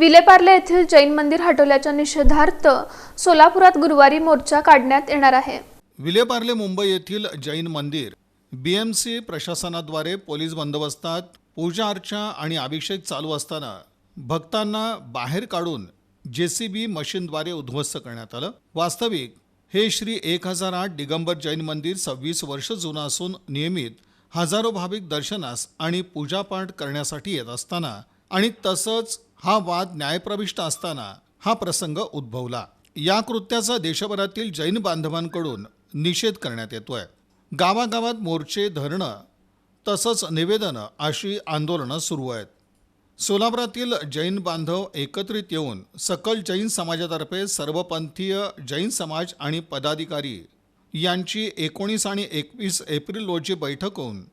विलेपार्ले येथील जैन मंदिर हटवल्याच्या निषेधार्थ सोलापुरात गुरुवारी मोर्चा काढण्यात येणार आहे. विलेपार्ले मुंबई येथील जैन मंदिर बीएमसी प्रशासनाद्वारे पोलीस बंदोबस्तात पूजा अर्चा आणि अभिषेक चालू असताना भक्तांना बाहेर काढून जे सी बी मशीनद्वारे उद्ध्वस्त करण्यात आलं. वास्तविक हे श्री एक हजार आठ दिगंबर जैन मंदिर सव्वीस वर्ष जुनं असून नियमित हजारो भाविक दर्शनास आणि पूजापाठ करण्यासाठी येत असताना आणि तसंच हा वाद न्यायप्रविष्ट असताना हा प्रसंग उद्भवला. या कृत्याचा देशभरातील जैन बांधवांकडून निषेध करण्यात येतोय. गावागावात मोर्चे धरणं तसंच निवेदनं अशी आंदोलनं सुरू आहेत. सोलापुरातील जैन बांधव एकत्रित येऊन सकल जैन समाजातर्फे सर्वपंथीय जैन समाज आणि पदाधिकारी यांची एकोणीस आणि एकवीस एप्रिल रोजी बैठक होऊन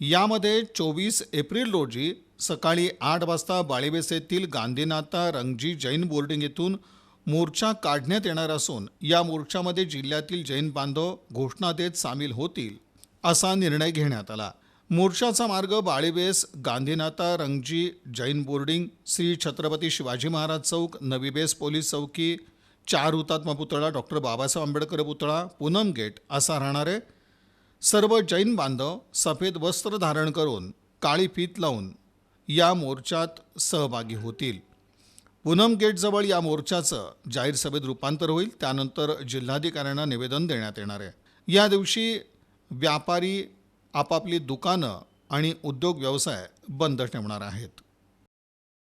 यामध्ये चोवीस एप्रिल रोजी सकाळी आठ वाजता बाळेबेस येथील गांधीनाथा रंगजी जैन बोर्डिंग येथून मोर्चा काढण्यात येणार असून या मोर्चामध्ये जिल्ह्यातील जैन बांधव घोषणा देत सामील होतील असा निर्णय घेण्यात आला. मोर्चाचा मार्ग बाळेबेस गांधीनाथा रंगजी जैन बोर्डिंग श्री छत्रपती शिवाजी महाराज चौक नवी बेस पोलीस चौकी चार हुतात्मा पुतळा डॉक्टर बाबासाहेब आंबेडकर पुतळा पूनम गेट असा राहणार आहे सर्व जैन बांधव सफेद वस्त्र धारण करून काळी फीत लावून या मोर्चात सहभागी होतील. पूनम गेटजवळ या मोर्चाचं जाहीर सभेत रूपांतर होईल. त्यानंतर जिल्हाधिकाऱ्यांना निवेदन देण्यात येणार आहे. या दिवशी व्यापारी आपापली दुकानं आणि उद्योग व्यवसाय बंद ठेवणार आहेत.